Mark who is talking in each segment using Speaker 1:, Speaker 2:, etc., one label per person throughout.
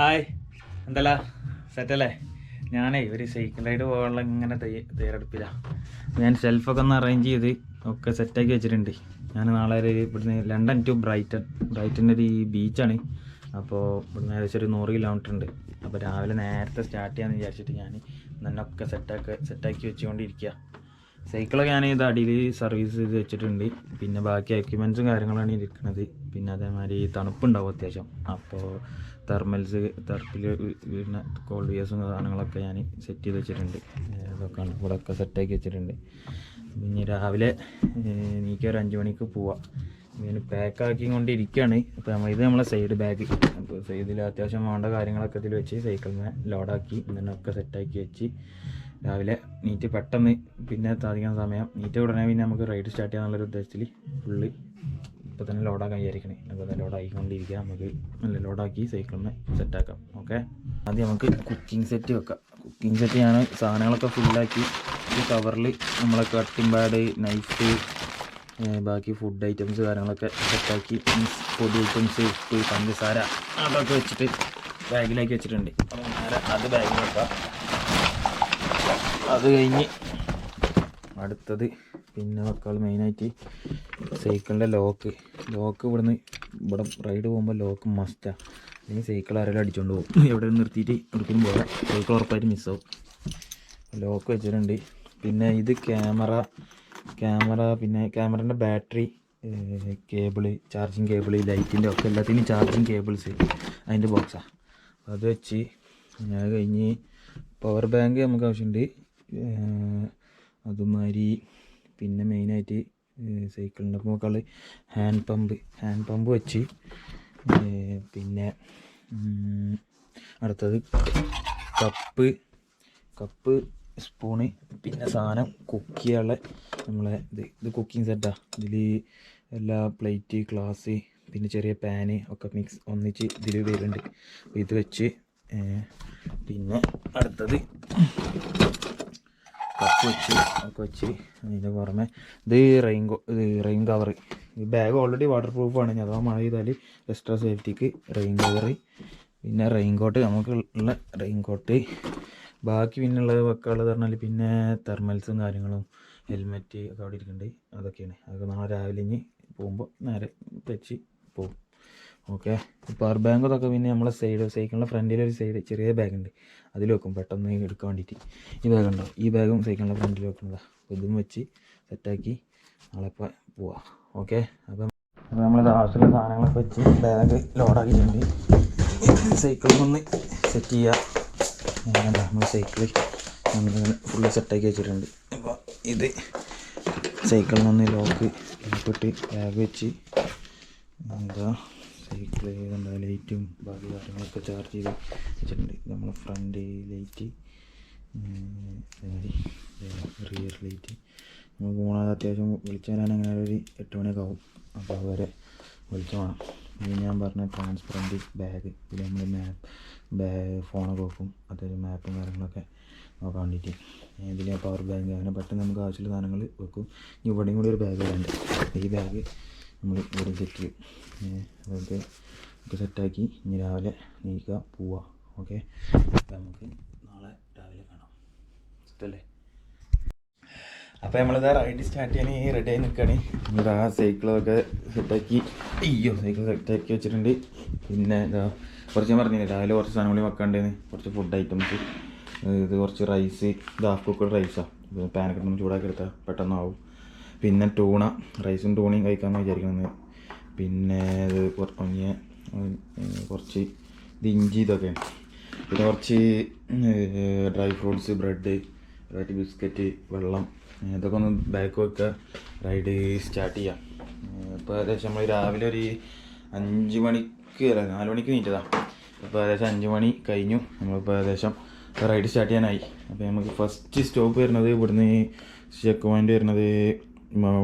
Speaker 1: Hi. എന്തല്ല? സെറ്റല്ലേ? ഞാനേ ഒരു സൈക്കിൾ റൈഡ് പോകാനുള്ള ഇങ്ങനെ തയ്യാറെടുപ്പിലാണ് ഞാൻ സെൽഫൊക്കെ ഒന്ന് അറേഞ്ച് ചെയ്ത് ഒക്കെ സെറ്റാക്കി വെച്ചിട്ടുണ്ട്. ഞാൻ നാളെ ഒരു ഇവിടുന്ന് ലണ്ടൻ ടു ബ്രൈറ്റൺ ബ്രൈറ്റന്റെ ഒരു ബീച്ചാണ് അപ്പോൾ ഇവിടുന്ന് ഏകദേശം ഒരു നൂറ് കിലോമീറ്റർ ഉണ്ട്. അപ്പോൾ രാവിലെ നേരത്തെ സ്റ്റാർട്ട് ചെയ്യാമെന്ന് വിചാരിച്ചിട്ട് ഞാൻ നന്നൊക്കെ സെറ്റാക്കി സെറ്റാക്കി വെച്ചുകൊണ്ടിരിക്കുക സൈക്കിളൊക്കെ ഞാൻ ഇത് അടിയിൽ സർവീസ് ചെയ്ത് വെച്ചിട്ടുണ്ട്. പിന്നെ ബാക്കി എക്യുപ്മെൻസും കാര്യങ്ങളാണ് ഇരിക്കുന്നത് പിന്നെ അതേമാതിരി തണുപ്പുണ്ടാവും അത്യാവശ്യം. അപ്പോൾ തെർമൽസ് തെർപ്പിൽ വീഴുന്ന കോൾഡ് വിയേഴ്സും സാധനങ്ങളൊക്കെ ഞാൻ സെറ്റ് ചെയ്ത് വെച്ചിട്ടുണ്ട്. അതൊക്കെയാണ് ഇവിടെ ഒക്കെ സെറ്റാക്കി വെച്ചിട്ടുണ്ട്. ഇനി രാവിലെ എനിക്ക് ഒരു അഞ്ച് മണിക്ക് പോവാം. ഞാൻ പാക്കാക്കി കൊണ്ടിരിക്കുകയാണ് അപ്പോൾ നമ്മൾ ഇത് നമ്മളെ സൈഡ് ബാഗ് അപ്പോൾ ഇതിൽ അത്യാവശ്യം വേണ്ട കാര്യങ്ങളൊക്കെ ഇതിൽ വെച്ച് സൈക്കിളിനെ ലോഡാക്കി ഇതിനൊക്കെ സെറ്റാക്കി വെച്ച് രാവിലെ നീറ്റ് പെട്ടെന്ന് പിന്നെ അധികം സമയം നീറ്റ് ഉടനെ പിന്നെ നമുക്ക് റൈഡ് സ്റ്റാർട്ട് ചെയ്യാന്നുള്ളൊരു ഉദ്ദേശത്തിൽ ഫുള്ള് ഇപ്പോൾ തന്നെ ലോഡാക്കാൻ വിചാരിക്കണേ. അപ്പോൾ തന്നെ ലോഡാക്കിക്കൊണ്ടിരിക്കുക നമുക്ക് നല്ല ലോഡാക്കി സൈക്കിളിന് സെറ്റാക്കാം ഓക്കെ ആദ്യം നമുക്ക് കുക്കിംഗ് സെറ്റ് വെക്കാം. കുക്കിംഗ് സെറ്റ് ഞാൻ സാധനങ്ങളൊക്കെ ഫുള്ളാക്കി ഈ കവറിൽ നമ്മളെ കട്ടിംഗ് പാഡ് നൈഫ് ബാക്കി ഫുഡ് ഐറ്റംസ് കാര്യങ്ങളൊക്കെ സെറ്റാക്കി മീൻസ് പൊടി ഐറ്റംസ് ഉപ്പ് പഞ്ചസാര അതൊക്കെ വെച്ചിട്ട് ബാഗിലാക്കി വെച്ചിട്ടുണ്ട്. അപ്പോൾ അത് ബാഗിൽ വെക്കാം. അത് കഴിഞ്ഞ് അടുത്തത് പിന്നെ വെക്കാൾ മെയിനായിട്ട് സൈക്കിളിന്റെ ലോക്ക് ലോക്ക് ഇവിടുന്ന് ഇവിടെ റൈഡ് പോകുമ്പോൾ ലോക്ക് മസ്റ്റാണ് അല്ലെങ്കിൽ സൈക്കിൾ ആരെങ്കിലും അടിച്ചുകൊണ്ട് പോകും. എവിടെ നിർത്തിയിട്ട് എടുക്കുന്നു പോകാം സൈക്കിൾ ഉറപ്പായിട്ട് മിസ്സാവും ലോക്ക് വെച്ചിട്ടുണ്ട്. പിന്നെ ഇത് ക്യാമറ ക്യാമറ പിന്നെ ക്യാമറേന്റെ ബാറ്ററി കേബിൾ ചാർജിങ് കേബിൾ ലൈറ്റിന്റെ ഒക്കെ എല്ലാത്തിനും ചാർജിങ് കേബിൾസ് അതിന്റെ ബോക്സാണ് അത് വെച്ച് ഞാൻ കഴിഞ്ഞ് പവർ ബാങ്ക് നമുക്ക് ആവശ്യമുണ്ട്. അതുമാതിരി പിന്നെ മെയിനായിട്ട് സൈക്കിളിന്റെ നോക്കാൾ ഹാൻഡ് പമ്പ് ഹാൻഡ് പമ്പ് വെച്ച് പിന്നെ അടുത്തത് കപ്പ് കപ്പ് സ്പൂണ് പിന്നെ സാധനം കുക്ക് ചെയ്യാനുള്ള നമ്മളെ ഇത് ഇത് കുക്കിംഗ് സെറ്റാണ് ഇതിൽ എല്ലാ പ്ലേറ്റ് ഗ്ലാസ് പിന്നെ ചെറിയ പാന് ഒക്കെ മിക്സ് ഒന്നിച്ച് ഇതിൽ വരുന്നുണ്ട്. ഇത് വെച്ച് പിന്നെ അടുത്തത് കപ്പ് വെച്ച് അതിന്റെ പുറമെ. ഇത് റെയിൻ ഇത് റെയിൻ കവർ ഈ ബാഗ് ഓൾറെഡി വാട്ടർ ഞാൻ അഥവാ മഴ ചെയ്താൽ എക്സ്ട്രാ സേഫ്റ്റിക്ക് റെയിൻ കവർ പിന്നെ റെയിൻ കോട്ട് നമുക്ക് ഉള്ള റെയിൻ കോട്ട് ബാക്കി പിന്നുള്ളത് വെക്കാനുള്ളത് പറഞ്ഞാൽ പിന്നെ തെർമൽസും കാര്യങ്ങളും ഹെൽമെറ്റ് ഒക്കെ അവിടെ ഇരിക്കുന്നുണ്ട് അതൊക്കെയാണ്. അതൊക്കെ നാളെ രാവിലെ ഇനി പോകുമ്പോൾ നേരെ തെച്ച് പോകും ഓക്കെ. പവർ ബാങ്ക് ഇതൊക്കെ പിന്നെ നമ്മളെ സൈഡ് സൈക്കിളിന്റെ ഫ്രണ്ടിലൊരു സൈഡ് ചെറിയ ബാഗ് ഉണ്ട് അതിൽ വെക്കും. പെട്ടെന്ന് എടുക്കാൻ വേണ്ടിയിട്ട് ഈ ബാഗ് ഉണ്ടോ ഈ ബാഗും സൈക്കിളിന്റെ ഫ്രണ്ടിൽ വെക്കുന്നതാണ് അപ്പോൾ ഇതും വെച്ച് സെറ്റാക്കി നാളെ ഇപ്പോൾ പോവാം. ഓക്കെ? അപ്പം അപ്പോൾ നമ്മൾ ആവശ്യമുള്ള സാധനങ്ങളൊക്കെ വെച്ച് ബാഗ് ലോഡാക്കിയിട്ടുണ്ട് സൈക്കിളിൽ ഒന്ന് സെറ്റ് ചെയ്യുക നമ്മൾ സൈക്കിളിൽ നമ്മളിങ്ങനെ ഫുള്ള് സെറ്റാക്കി വെച്ചിട്ടുണ്ട്. അപ്പോൾ ഇത് സൈക്കിളിൽ നിന്ന് ലോക്ക് ഇട്ടിട്ട് ബാഗ് വെച്ച് എന്താ സൈക്കിൾ എന്താ ലൈറ്റും ബാക്കി കാര്യങ്ങളൊക്കെ ചാർജ് ചെയ്ത് വെച്ചിട്ടുണ്ട്. നമ്മൾ ഫ്രണ്ട് ലൈറ്റ് റിയർ ലൈറ്റ് നമ്മൾ പോകണത് അത്യാവശ്യം വിളിച്ചു വരാൻ അങ്ങനെ ഒരു എട്ട് മണിയൊക്കെ ആവും. അപ്പോൾ അതുവരെ വിളിച്ചു വേണം. ഇത് ഞാൻ പറഞ്ഞ ട്രാൻസ്പെറന്റ് ബാഗ് പിന്നെ നമ്മൾ മാപ്പ് ബാഗ് ഫോണൊക്കെ വെക്കും. അത്യാവശ്യം മാപ്പും കാര്യങ്ങളൊക്കെ നോക്കാൻ വേണ്ടിയിട്ട്. ഇതിൽ പവർ ബാങ്ക് അങ്ങനെ പെട്ടെന്ന് നമുക്ക് ആവശ്യമുള്ള സാധനങ്ങൾ വെക്കും. ഇനി ഇവിടെയും കൂടി ഒരു ബാഗ് വരാനുണ്ട്. ഈ ബാഗ് നമ്മൾ ഇവിടെ സെറ്റ് ചെയ്യും അതായത് ഒക്കെ സെറ്റാക്കി ഇനി രാവിലെ നീക്കുക പോവുക. ഓക്കെ? നമുക്ക് നാളെ രാവിലെ കാണാം. സെറ്റല്ലേ? അപ്പോൾ നമ്മളിത് റൈഡ് സ്റ്റാർട്ട് ചെയ്യാൻ റെഡി ആയി നിൽക്കുകയാണ് ആ സൈക്കിളൊക്കെ സെറ്റാക്കി. അയ്യോ സൈക്കിൾ സെറ്റാക്കി വെച്ചിട്ടുണ്ട്. പിന്നെ ഇതാ കുറച്ച് ഞാൻ പറഞ്ഞില്ലേ രാവിലെ കുറച്ച് സാധനം കൂടി വെക്കാണ്ടേന്ന്. കുറച്ച് ഫുഡ് ഐറ്റംസ് ഇത് കുറച്ച് റൈസ് ഇത് ഹാഫ് കുക്കർ റൈസാണ് പാനൊക്കെ ഒന്ന് ചൂടാക്കി എടുത്താൽ പെട്ടെന്ന് ആവും പിന്നെ ടൂണ റൈസും ടൂണയും കഴിക്കാമെന്ന് വിചാരിക്കുന്നത് പിന്നെ ഇത് കുറഞ്ഞ കുറച്ച് ഇത് ഇഞ്ചി ഇതൊക്കെ. പിന്നെ കുറച്ച് dry fruits bread right biscuit വെള്ളം ഇതൊക്കെ ഒന്ന് ബാക്ക് വെക്കുക റൈഡ് സ്റ്റാർട്ട് ചെയ്യാം. ഇപ്പോൾ ഏകദേശം നമ്മൾ രാവിലെ ഒരു അഞ്ച് മണിക്ക് അല്ല നാല് മണിക്ക് നീറ്റതാണ് ഇപ്പോൾ ഏകദേശം അഞ്ച് മണി കഴിഞ്ഞു. നമ്മളിപ്പോൾ ഏകദേശം റൈഡ് സ്റ്റാർട്ട് ചെയ്യാനായി. അപ്പോൾ നമുക്ക് ഫസ്റ്റ് സ്റ്റോപ്പ് വരുന്നത് ഇവിടുന്ന് ചെക്ക് പോയിന്റ് വരുന്നത്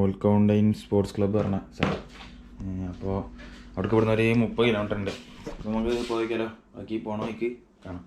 Speaker 1: ഉൾക്കൗണ്ടൈൻ സ്പോർട്സ് ക്ലബ്ബ് പറഞ്ഞ സ്ഥലം. അപ്പോൾ അവിടേക്ക് ഇവിടുന്ന് ഒരു മുപ്പത് കിലോമീറ്റർ ഉണ്ട്. അപ്പോൾ നമുക്ക് പോയിക്കാലോ ബാക്കി പോണ വഴിക്ക് കാണാം.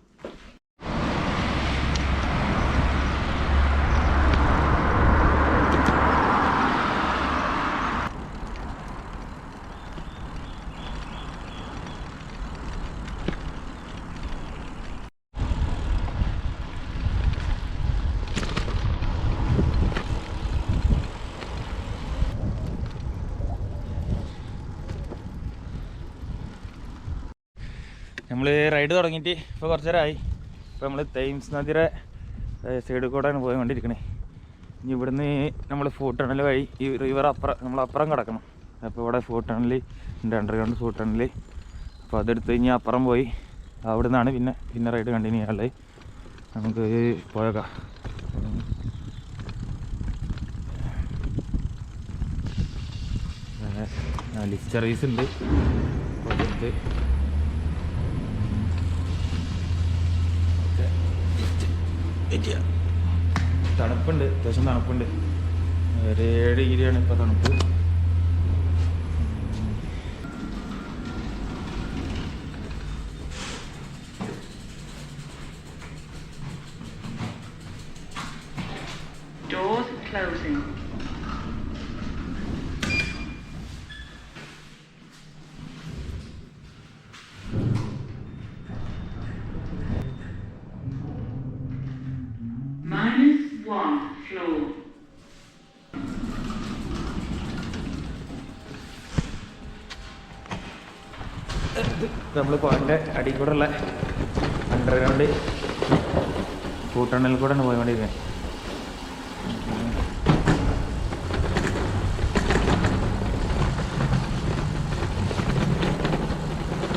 Speaker 1: നമ്മൾ റൈഡ് തുടങ്ങിയിട്ട് ഇപ്പോൾ കുറച്ച് നേരമായി ഇപ്പോൾ നമ്മൾ തെയിംസ് നദിയുടെ സൈഡിൽ കൂടെയാണ് പോയിക്കൊണ്ടിരിക്കണേ. ഇനി ഇവിടുന്ന് നമ്മൾ ഫോർട്ട് ടണൽ വഴി ഈ റിവർ അപ്പുറം നമ്മൾ അപ്പുറം കിടക്കണം. അപ്പോൾ ഇവിടെ ഫോർട്ട് ടണൽ ഉണ്ട് അണ്ടർഗ്രൗണ്ട് ഫോർട്ട് ടണൽ അപ്പോൾ അതെടുത്ത് ഇനി അപ്പുറം പോയി. അവിടെ നിന്നാണ് പിന്നെ പിന്നെ റൈഡ് കണ്ടിന്യൂ ചെയ്യാനുള്ളത്. നമുക്ക് പോയേക്കാം. ലിസ്റ്റ് സർവീസ് ഉണ്ട്. അതെടുത്ത് തണുപ്പുണ്ട് അത്യാവശ്യം തണുപ്പുണ്ട്. ഒരു ഏഴ് ഡിഗ്രിയാണ് ഇപ്പോൾ തണുപ്പ്. നമ്മൾ പോയിന്റെ അടിയിൽ കൂടെ ഉള്ള അണ്ടർഗ്രൗണ്ട് കൂട്ടണ്ണലിൽ കൂടെയാണ് പോയിക്കൊണ്ടിരിക്കുന്നത്.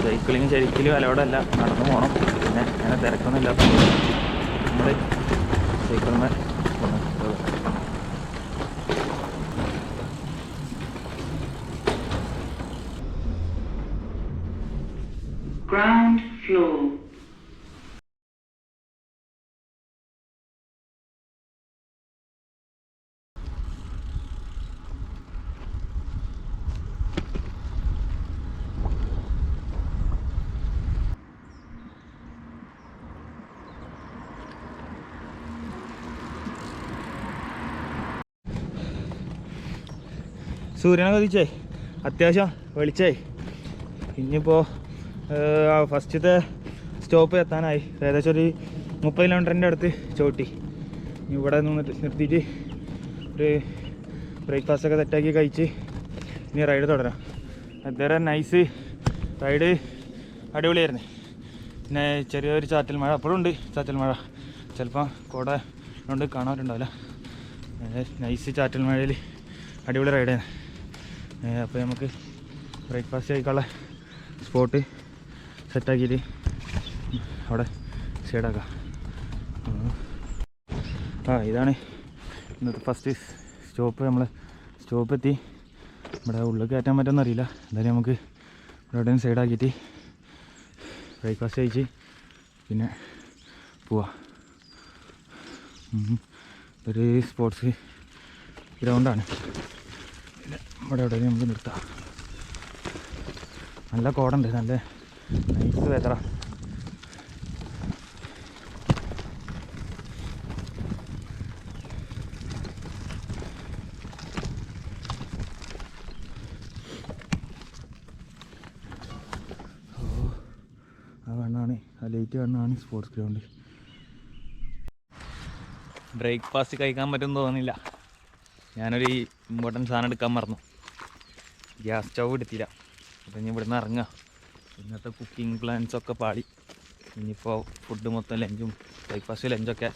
Speaker 1: സൈക്കിളിങ് ശരിക്കും അലോടല്ല നടന്നു പോകണം പിന്നെ അങ്ങനെ തിരക്കൊന്നും ഇല്ലാത്ത നമ്മൾ സൈക്കിളിന്മേ പോകണം
Speaker 2: Ground floor.
Speaker 1: സൂര്യനെ കൊതിച്ചേ അത്യാവശ്യം വെളിച്ചേ ഇനിയിപ്പോൾ ഫസ്റ്റത്തെ സ്റ്റോപ്പ് എത്താനായി. ഏകദേശം ഒരു മുപ്പത് കിലോമീറ്ററിന്റെ അടുത്ത് ചോട്ടി. ഇവിടെ നിന്നിട്ട് നിർത്തിയിട്ട് ഒരു ബ്രേക്ക്ഫാസ്റ്റ് ഒക്കെ സെറ്റാക്കി കഴിച്ച് ഇനി റൈഡ് തുടരാം. അതുവരെ നൈസ് റൈഡ് അടിപൊളിയായിരുന്നു. പിന്നെ ചെറിയൊരു ചാറ്റൽ മഴ. അപ്പോഴും ഉണ്ട് ചാറ്റൽ മഴ. ചിലപ്പോൾ കൂടെ കൊണ്ട് കാണാറുണ്ടാവില്ല. നൈസ് ചാറ്റൽ മഴയിൽ അടിപൊളി റൈഡാണ് അപ്പോൾ നമുക്ക് ബ്രേക്ക്ഫാസ്റ്റ് കഴിക്കാനുള്ള സ്പോട്ട് സെറ്റാക്കിയിട്ട് അവിടെ സൈഡാക്കാം. ആ ഇതാണ് ഇന്നത്തെ ഫസ്റ്റ് സ്റ്റോപ്പ്. നമ്മൾ സ്റ്റോപ്പ് എത്തി. ഇവിടെ ഉള്ളിൽ കയറ്റാൻ പറ്റുമെന്നറിയില്ല എന്തായാലും നമുക്ക് ഇവിടെ എവിടെയും സൈഡാക്കിയിട്ട് ബ്രേക്ക്ഫാസ്റ്റ് കഴിച്ച് പിന്നെ പോവാം. ഒരു സ്പോർട്സ് ഗ്രൗണ്ടാണ് ഇവിടെ എവിടെയും നമുക്ക് നിർത്താം. നല്ല കോടുണ്ട്. നല്ല നൈസ് വെതറ ആ കണ്ണാണ് ആ ലൈറ്റ് കണ്ണാണ് സ്പോർട്സ് ഗ്രൗണ്ട് ബ്രേക്ക്ഫാസ്റ്റ് കഴിക്കാൻ പറ്റുമെന്ന് തോന്നുന്നില്ല. ഞാനൊരു ഇമ്പോർട്ടന്റ് സാധനം എടുക്കാൻ മറന്നു. ഗ്യാസ് സ്റ്റൗ എടുത്തില്ല. അപ്പം ഇനി ഇവിടുന്ന് ഇറങ്ങുക ഇന്നത്തെ കുക്കിംഗ് പ്ലാൻസൊക്കെ പാടി. ഇനിയിപ്പോൾ ഫുഡ് മൊത്തം ലഞ്ചും ബ്രേക്ക്ഫാസ്റ്റ് ലഞ്ചൊക്കെ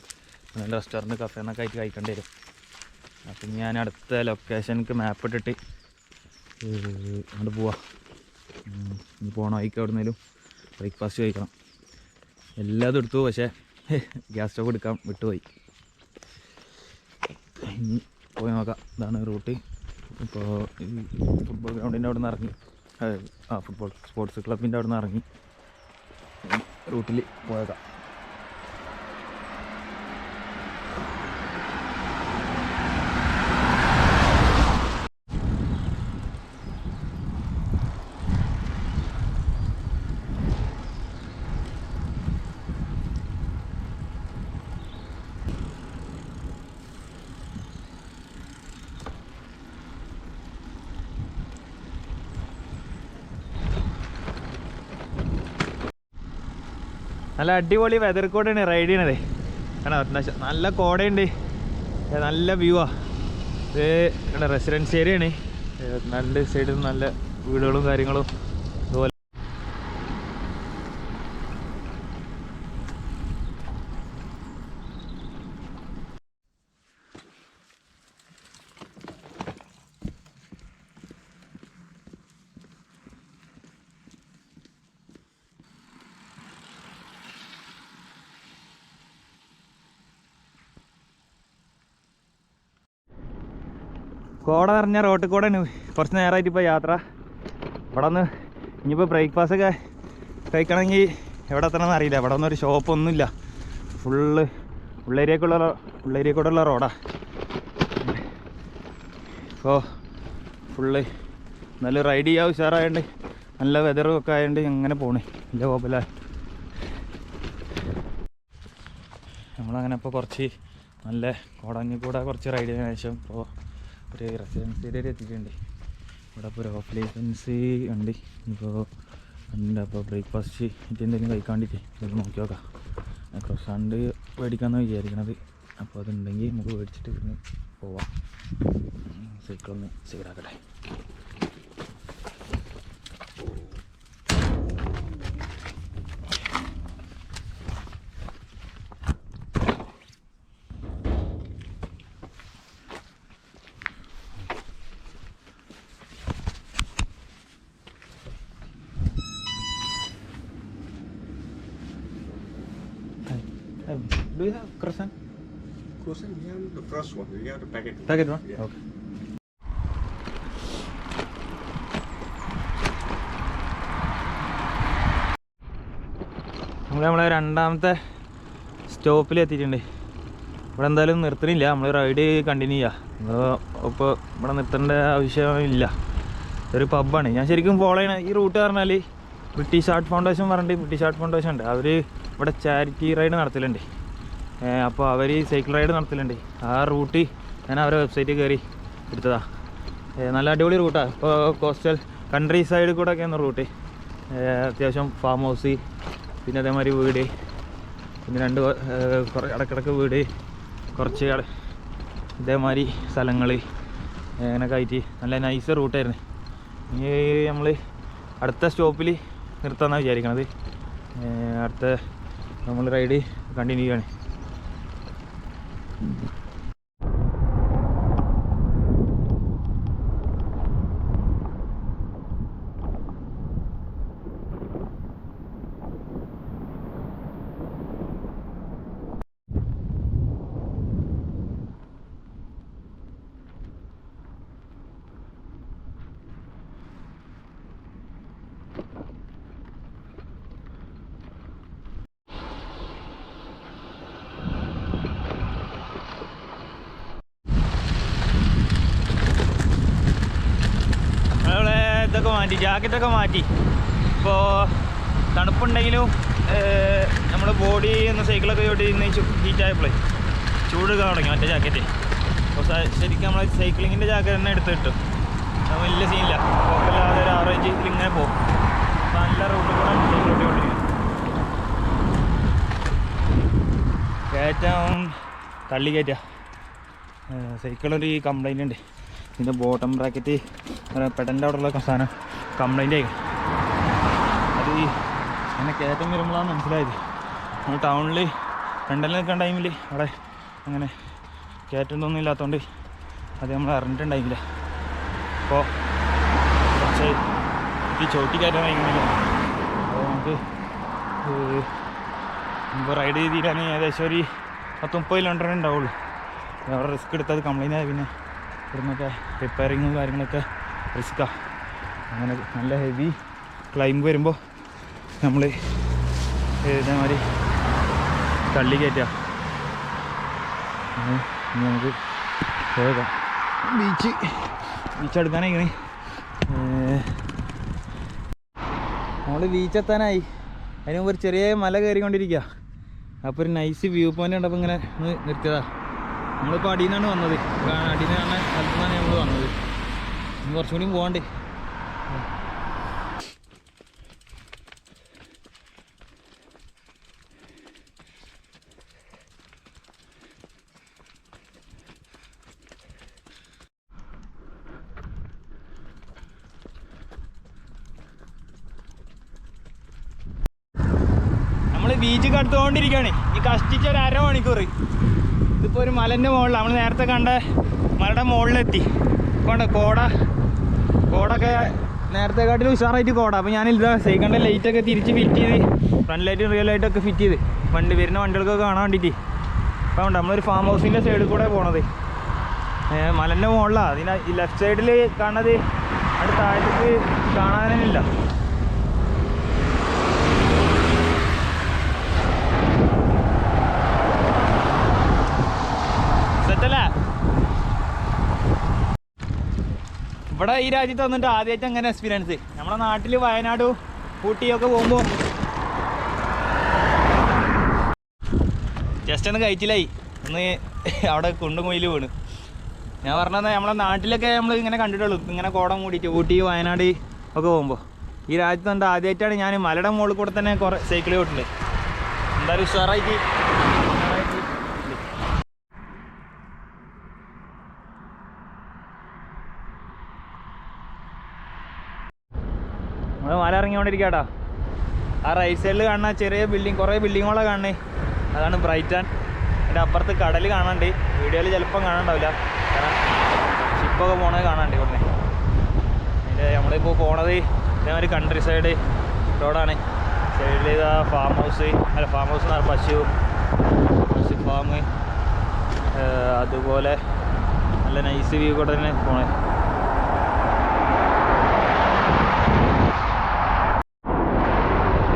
Speaker 1: നല്ല റെസ്റ്റോറന്റ് കഫേ എന്നൊക്കെ ആയിട്ട് കഴിക്കേണ്ടി വരും. അപ്പം ഞാൻ അടുത്ത ലൊക്കേഷനിക്ക് മാപ്പ് ഇട്ടിട്ട് അങ്ങോട്ട് പോവാം. ഇനി ഇനി ആയിക്കോ വഴിക്ക് എവിടുന്നേലും ബ്രേക്ക്ഫാസ്റ്റ് കഴിക്കണം. എല്ലാതും എടുത്തു പക്ഷേ ഗ്യാസ് സ്റ്റോവ് എടുക്കാൻ വിട്ടുപോയി. ഇനി പോയി നോക്കാം. ഇതാണ് റൂട്ട് ഇപ്പോൾ ഫുട്ബോൾ ഗ്രൗണ്ടിന്റെ അവിടെ നിന്ന് ഇറങ്ങി. ഏ, ആ ഫുട്ബോൾ സ്പോർട്സ് ക്ലബിന്റെ അവിടെ നിന്ന് ഇറങ്ങി. റൂട്ടിൽ പോയേക്കാം നല്ല അടിപൊളി വെതർ കൂടെയാണ് റൈഡ് ചെയ്യണത്. കാരണം നല്ല കോടയുണ്ട്. നല്ല വ്യൂ ആ. ഇത് റെസിഡൻസ് ഏരിയ ആണ്. രണ്ട് സൈഡിൽ നല്ല വീടുകളും കാര്യങ്ങളും അതുപോലെ കോട നിറഞ്ഞ റോട്ടിൽ കൂടെ കുറച്ച് നേരമായിട്ട് ഇപ്പോൾ യാത്ര. ഇവിടെ നിന്ന് ഇനിയിപ്പോൾ ബ്രേക്ക്ഫാസ്റ്റ് ഒക്കെ കഴിക്കണമെങ്കിൽ എവിടെ എത്തണമെന്ന് അറിയില്ല ഇവിടെ ഒന്നും ഒരു ഷോപ്പൊന്നുമില്ല ഫുള്ള് ഉള്ളേരിയക്കുള്ള ഉള്ള റോഡാ ഇപ്പോൾ ഫുള്ള് നല്ല റൈഡ് ചെയ്യാൻ ഉഷാറായതുകൊണ്ട് നല്ല വെതറും ഒക്കെ ആയതുകൊണ്ട് അങ്ങനെ പോണേ. വലിയ കുഴപ്പമില്ല. നമ്മളങ്ങനെ ഇപ്പോൾ കുറച്ച് നല്ല കോടങ്ങി കൂടെ കുറച്ച് റൈഡ് ചെയ്തതിനു ശേഷം ഇപ്പോൾ ഒരു റെസിഡൻസി ഏരിയയിൽ എത്തിയിട്ടുണ്ട്. ഇവിടെ ഇപ്പോൾ ഒരു ഓഫ് ലൈസൻസി ഉണ്ട് ഇപ്പോൾ ഉണ്ട് അപ്പോൾ ബ്രേക്ക്ഫാസ്റ്റ് എന്തെങ്കിലും കഴിക്കാണ്ടിട്ട് ഇത് നോക്കി നോക്കാം. ക്രോസാണ്ട് മേടിക്കാമെന്ന് വിചാരിക്കണത്. അപ്പോൾ അതുണ്ടെങ്കിൽ നമുക്ക് മേടിച്ചിട്ട് ഇവിടുന്ന് പോവാം. സൈക്കിളൊന്ന് സൈഡാക്കട്ടെ do do you have
Speaker 3: Croissant, we have the first one. We have the packet.
Speaker 1: one. Packet one?
Speaker 3: Yeah.
Speaker 1: Okay. നമ്മൾ നമ്മളെ രണ്ടാമത്തെ സ്റ്റോപ്പിൽ എത്തിയിട്ടുണ്ട് ഇവിടെ എന്തായാലും നിർത്തണില്ല നമ്മൾ റൈഡ് കണ്ടിന്യൂ ചെയ്യുക ഇപ്പോൾ ഇവിടെ നിർത്തേണ്ട ആവശ്യമില്ല ഒരു പബ്ബാണ് ഞാൻ ശരിക്കും ഫോളോ ചെയ്യണ ഈ റൂട്ട് പറഞ്ഞാൽ ബ്രിട്ടീഷ് ആർട്ട് ഫൗണ്ടേഷൻ പറഞ്ഞിട്ട് ബ്രിട്ടീഷ് ആർട്ട് ഫൗണ്ടേഷൻ ഉണ്ട് അവർ ഇവിടെ ചാരിറ്റി റൈഡ് നടത്തലുണ്ട്. അപ്പോൾ അവർ സൈക്കിൾ റൈഡ് നടത്തലുണ്ട്. ആ റൂട്ട് ഞാൻ അവരുടെ വെബ്സൈറ്റിൽ കയറി എടുത്തതാ. നല്ല അടിപൊളി റൂട്ടാണ് ഇപ്പോൾ കോസ്റ്റൽ കൺട്രി സൈഡിൽ കൂടെ ഒക്കെയാണ് റൂട്ട് അത്യാവശ്യം ഫാം ഹൗസ് പിന്നെ അതേമാതിരി വീട് പിന്നെ രണ്ട് കുറേ ഇടക്കിടക്ക് വീട് കുറച്ച് ഇതേമാതിരി സ്ഥലങ്ങൾ അങ്ങനെയൊക്കെ ആയിട്ട് നല്ല നൈസ് റൂട്ടായിരുന്നു ഇനി നമ്മൾ അടുത്ത സ്റ്റോപ്പിൽ നിർത്താമെന്നാണ് വിചാരിക്കണത്. അടുത്ത നമ്മൾ റൈഡ് കണ്ടിന്യൂ ചെയ്യാണ് നമ്മളെ ഇതൊക്കെ മാറ്റി ജാക്കറ്റൊക്കെ മാറ്റി. ഇപ്പോൾ തണുപ്പുണ്ടെങ്കിലും നമ്മുടെ ബോഡി ഒന്ന് സൈക്കിളൊക്കെ ചോട്ടി ഇന്ന് ഹീറ്റായപ്പോഴേ ചൂട് തുടങ്ങി മറ്റേ ജാക്കറ്റ് അപ്പോൾ ശരിക്കും നമ്മൾ സൈക്ലിങ്ങിന്റെ ജാക്കറ്റ് തന്നെ എടുത്ത് കിട്ടും. അത് വലിയ സീനില്ല കുഴപ്പമില്ലാതെ ഒരു ആവറേജ് ഇങ്ങനെ പോകും. നല്ല റൂട്ട് കൂടെ സൈക്കിൾ കൊണ്ടിരിക്കും കയറ്റം തള്ളി കയറ്റുക സൈക്കിളൊരു കംപ്ലൈന്റ് ഉണ്ട്. ഇതിന്റെ ബോട്ടം ബ്രാക്കറ്റ് പെടന്റെ അവിടെയുള്ള സാധനം കംപ്ലൈന്റ് ആയി. അത് ഈ അങ്ങനെ കയറ്റം വരുമ്പോഴാണ് മനസ്സിലായത്. നമ്മൾ ടൗണിൽ രണ്ടിൽ നിൽക്കുന്ന ടൈമിൽ അവിടെ അങ്ങനെ കയറ്റൊന്നും ഇല്ലാത്തതുകൊണ്ട് അത് നമ്മൾ അറിഞ്ഞിട്ടുണ്ടായില്ല. അപ്പോൾ പക്ഷേ ഈ ചോട്ടി കയറ്റാൻ കഴിയുന്നില്ല അപ്പോൾ നമുക്ക് നമുക്ക് റൈഡ് ചെയ്തിട്ടാണെങ്കിൽ ഏകദേശം ഒരു പത്ത് മുപ്പത് കിലോമീറ്റർ ഉണ്ടാവുള്ളൂ. അവിടെ റിസ്ക് എടുത്തത് കംപ്ലൈന്റ് ആയി പിന്നെ ഇവിടുന്നൊക്കെ റിപ്പയറിങ്ങും കാര്യങ്ങളൊക്കെ റിസ്ക്കാണ് അങ്ങനെ നല്ല ഹെവി ക്ലൈംബ് വരുമ്പോൾ നമ്മൾ ഇതേമാതിരി തള്ളി കയറ്റുക നമുക്ക് പോയേക്കാം ബീച്ച് ബീച്ച് എടുക്കാനായി നമ്മൾ ബീച്ച് എത്താനായി. അതിന് മുമ്പ് ഒരു ചെറിയ മല കയറിക്കൊണ്ടിരിക്കുക അപ്പോൾ ഒരു നൈസ് വ്യൂ പോയിന്റ് ഉണ്ടപ്പോൾ ഇങ്ങനെ ഒന്ന് നിർത്തിയതാ. നമ്മളിപ്പോൾ അടിയിൽ നിന്നാണ് വന്നത് അടിയിൽ നിന്ന് സ്ഥലത്തു നിന്നാണ് നമ്മൾ വന്നത്. ഇനി കുറച്ചും കൂടി പോകണ്ടേ നമ്മൾ ബീച്ച് കടുത്തുകൊണ്ടിരിക്കുകയാണ് ഈ കഷ്ടിച്ച ഒരു അരമണിക്കൂർ ഇതിപ്പോൾ ഒരു മലന്റെ മുകളിൽ നമ്മൾ നേരത്തെ കണ്ട മലയുടെ മുകളിലെത്തി കൊണ്ട് കോട. കോടൊക്കെ നേരത്തെ കാട്ടിൽ ഉഷാറായിട്ട് കോട. അപ്പോൾ ഞാൻ ഇതാ സൈക്കിളിന്റെ ലൈറ്റൊക്കെ തിരിച്ച് ഫിറ്റ് ചെയ്ത് ഫ്രണ്ട് ലൈറ്റും റിയൽ ലൈറ്റൊക്കെ ഫിറ്റ് ചെയ്ത്. വണ്ടി വരുന്ന വണ്ടികൾക്കൊക്കെ കാണാൻ വേണ്ടിയിട്ട് അപ്പോൾ നമ്മളൊരു ഫാം ഹൗസിന്റെ സൈഡിൽ കൂടെ പോണത്. മലന്റെ മുകളിലാണ് അതിന് ലെഫ്റ്റ് സൈഡിൽ കാണുന്നത്. അവിടെ താഴത്തേക്ക് കാണാനില്ല സെറ്റല്ലേ ഇവിടെ ഈ രാജ്യത്ത് വന്നിട്ട് ആദ്യമായിട്ട് അങ്ങനെ എക്സ്പീരിയൻസ് നമ്മുടെ നാട്ടിൽ വയനാട് ഊട്ടിയൊക്കെ പോകുമ്പോൾ ജസ്റ്റ് ഒന്ന് കഴിച്ചില്ലായി ഒന്ന് അവിടെ കുണ്ടും കുയിൽ വീണ്. ഞാൻ പറഞ്ഞത് നമ്മളെ നാട്ടിലൊക്കെ നമ്മൾ ഇങ്ങനെ കണ്ടിട്ടുള്ളൂ. ഇങ്ങനെ കോടം കൂടിയിട്ട് ഊട്ടി വയനാട് ഒക്കെ പോകുമ്പോൾ ഈ രാജ്യത്ത് കണ്ട് ആദ്യമായിട്ടാണ് ഞാൻ മലയുടെ മുകളിൽ കൂടെ തന്നെ കുറേ സൈക്കിൾ ഓട്ടുണ്ട് എന്തായാലും ഉഷാറായിട്ട് ഉണ്ട്. നമ്മൾ ഇറങ്ങിക്കൊണ്ടിരിക്കാട്ടാ ആ റൈറ്റ് സൈഡിൽ കാണുന്ന ചെറിയ ബിൽഡിങ് കുറേ ബിൽഡിങ്ങുകളെ കാണണേ അതാണ് ബ്രൈറ്റൺ അതിന്റെ അപ്പുറത്ത് കടൽ കാണാണ്ട് വീഡിയോയിൽ ചിലപ്പം കാണണ്ടാവില്ല കാരണം ഷിപ്പൊക്കെ പോണത് കാണാണ്ട് ഇവിടെ അതിന്റെ നമ്മളിപ്പോൾ പോണത് ഇതേമാതിരി കൺട്രി സൈഡ് റോഡാണ് സൈഡിൽ ഇതാ ഫാം ഹൗസ് അല്ല ഫാം ഹൗസ് എന്ന് പശു. പശു ഫാം അതുപോലെ നല്ല നൈസ് വ്യൂ കൂടെ തന്നെ പോണേ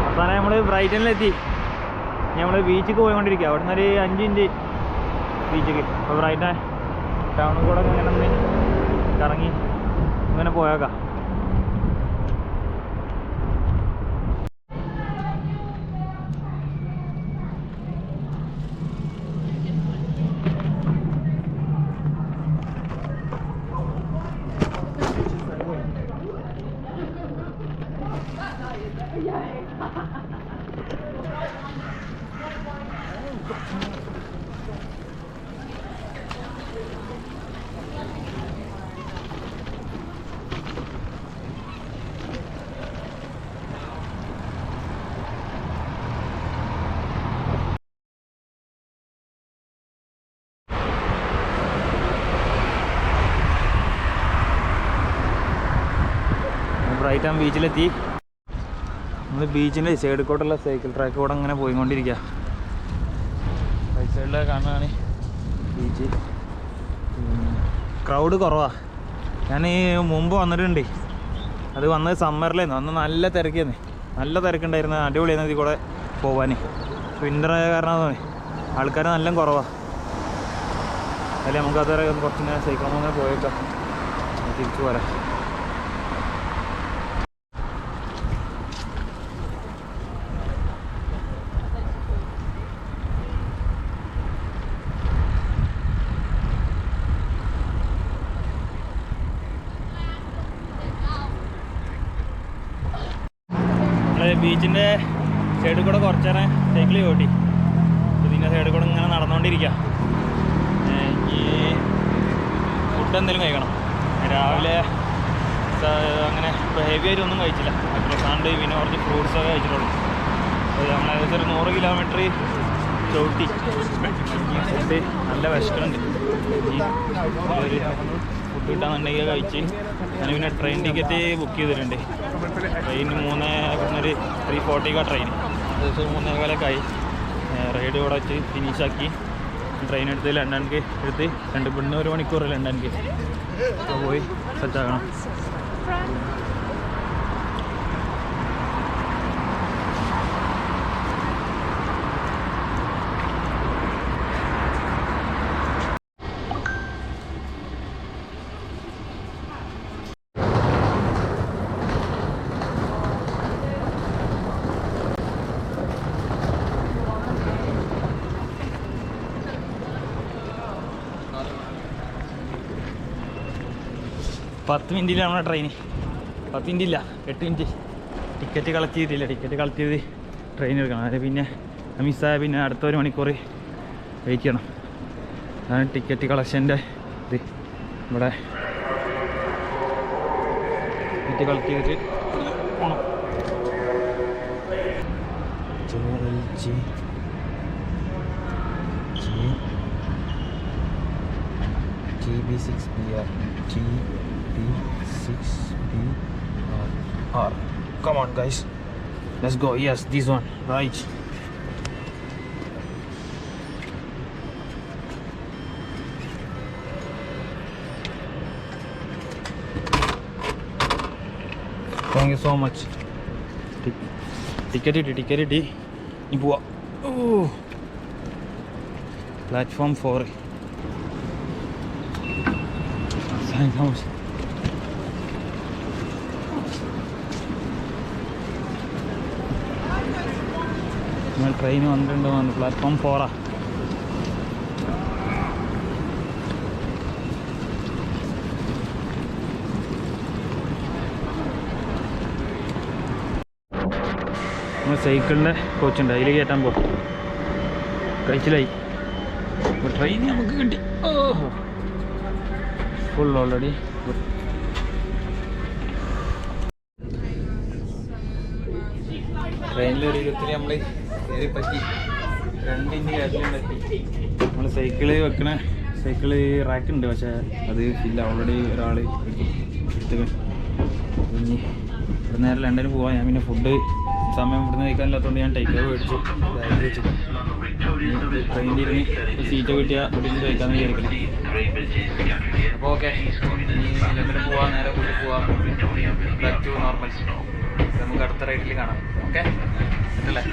Speaker 1: അവസാനം നമ്മൾ ബ്രൈറ്റനിലെത്തി നമ്മൾ ബീച്ചിക്ക് പോയിക്കൊണ്ടിരിക്കുക അവിടെ നിന്നൊരു ഒരു അഞ്ച് മിനിറ്റ് ബീച്ചിക്ക് അപ്പോൾ ബ്രൈറ്റൻ ടൗണിൽ കൂടെ ഇങ്ങനെ ഒന്ന് കറങ്ങി ഇങ്ങനെ പോയേക്കാം. ബ്രൈറ്റൺ ബീച്ചിലെത്തി. നമ്മൾ ബീച്ചിന്റെ സൈഡിൽ കൂടെയുള്ള സൈക്കിൾ ട്രാക്ക് കൂടെ അങ്ങനെ പോയിക്കൊണ്ടിരിക്കുക റൈറ്റ് സൈഡിൽ കാണുകയാണ് ബീച്ച് ക്രൗഡ് കുറവാണ് ഞാൻ ഈ മുമ്പ് വന്നിട്ടുണ്ട്. അത് വന്നത് സമ്മറിലായിരുന്നു അന്ന് നല്ല തിരക്കായിരുന്നു നല്ല തിരക്കുണ്ടായിരുന്നു. അടിപൊളിയായിരുന്നു ഇതിൽ കൂടെ പോവാൻ വിന്റർ ആയ കാരണം ആൾക്കാർ നല്ല കുറവാണ് അല്ലെ നമുക്ക് അതുവരെ കുറച്ച് കുറച്ചിങ്ങനെ സൈക്കിൾ അങ്ങനെ പോയേക്കാം. തിരിച്ചു പോരാം ബീച്ചിന്റെ സൈഡിൽ കൂടെ കുറച്ചേരം സൈക്കിൾ ചോട്ടി ഇതിന്റെ സൈഡിൽ കൂടെ ഇങ്ങനെ നടന്നുകൊണ്ടിരിക്കുക ഈ ഫുഡ് എന്തെങ്കിലും കഴിക്കണം. രാവിലെ അങ്ങനെ ഇപ്പോൾ ഹെവി ആയിട്ട് ഒന്നും കഴിച്ചില്ല. പ്രസാണ്ട് പിന്നെ കുറച്ച് ഫ്രൂട്ട്സൊക്കെ കഴിച്ചിട്ടുള്ളൂ. നമ്മൾ ഏകദേശം ഒരു നൂറ് കിലോമീറ്റർ ചവിട്ടി. ഫുഡ് നല്ല വിശക്കുന്നുണ്ട്. ഫുഡ് കിട്ടാന്നുണ്ടെങ്കിൽ കഴിച്ച്. ഞാൻ പിന്നെ ട്രെയിൻ ടിക്കറ്റ് ബുക്ക് ചെയ്തിട്ടുണ്ട്. ട്രെയിൻ മൂന്ന് ഒരു ത്രീ ഫോർട്ടിക്കാണ് ട്രെയിൻ ഏകദേശം മൂന്നേ കാലൊക്കെ റൈഡ് ഇവിടെ വെച്ച് ഫിനിഷാക്കി ട്രെയിൻ എടുത്ത് ലണ്ടനിക്ക് എടുത്ത് രണ്ട് പിന്നെ ഒരു മണിക്കൂർ ലണ്ടനിക്ക്. പോയി സെറ്റാക്കണം പത്ത് മിനിറ്റിലാണ് നമ്മുടെ ട്രെയിൻ പത്ത് മിനിറ്റ് ഇല്ല എട്ട് മിനിറ്റ്. ടിക്കറ്റ് കളക്ട് ചെയ്തിട്ടില്ല ടിക്കറ്റ് കളക്ട് ചെയ്ത് ട്രെയിൻ എടുക്കണം. അതിൽ പിന്നെ മിസ്സായ പിന്നെ അടുത്ത ഒരു മണിക്കൂർ വെയിറ്റ് ചെയ്യണം. അതാണ് ടിക്കറ്റ് കളക്ഷന്റെ ഇത്. ഇവിടെ ടിക്കറ്റ് കളക്ട് ചെയ്തിട്ട്
Speaker 4: G B six B R G B, R. Uh, come on, guys. Let's go. Yes, this one. Right.
Speaker 1: Thank you so much. Tickety, tickety, tickety. Oh. Platform 4. Thank you so much. നമ്മൾ train വന്നിട്ടുണ്ടോ എന്ന് platform ഫോറാ സൈക്കിളിന്റെ കോച്ചുണ്ട് അതിൽ കയറ്റാൻ പോകും കഴിച്ചിലായി. Train നമുക്ക് കിട്ടി. ഓഹോ. ഫുൾ ഓൾറെഡി ട്രെയിനിൽ ഒരു നമ്മൾ പറ്റി. നമ്മൾ സൈക്കിൾ വെക്കണ സൈക്കിൾ റാക്ക് ഉണ്ട് പക്ഷേ അത് ഇല്ല ഓൾറെഡി ഒരാൾ ഇനി ഇവിടെ നേരം ലണ്ടനിൽ പോവാം. ഞാൻ പിന്നെ ഫുഡ് സമയം ഇവിടുന്ന് കഴിക്കാനില്ലാത്തതുകൊണ്ട് ഞാൻ ടേക്ക് മേടിച്ചു. ബാഗ് വെച്ചു. ട്രെയിനിൽ ഇരുന്ന് സീറ്റ് കിട്ടിയാൽ ഇവിടെ നിന്ന് കഴിക്കാമെന്ന് വിചാരിക്കണം അപ്പോൾ ഓക്കെ ലണ്ടനിൽ പോവാം. നേരെ വീട്ടിൽ പോവാം. ബാക്ക് ടു നോർമൽ നമുക്ക് അടുത്ത റൈഡിൽ കാണാം. ഓക്കെ അല്ലേ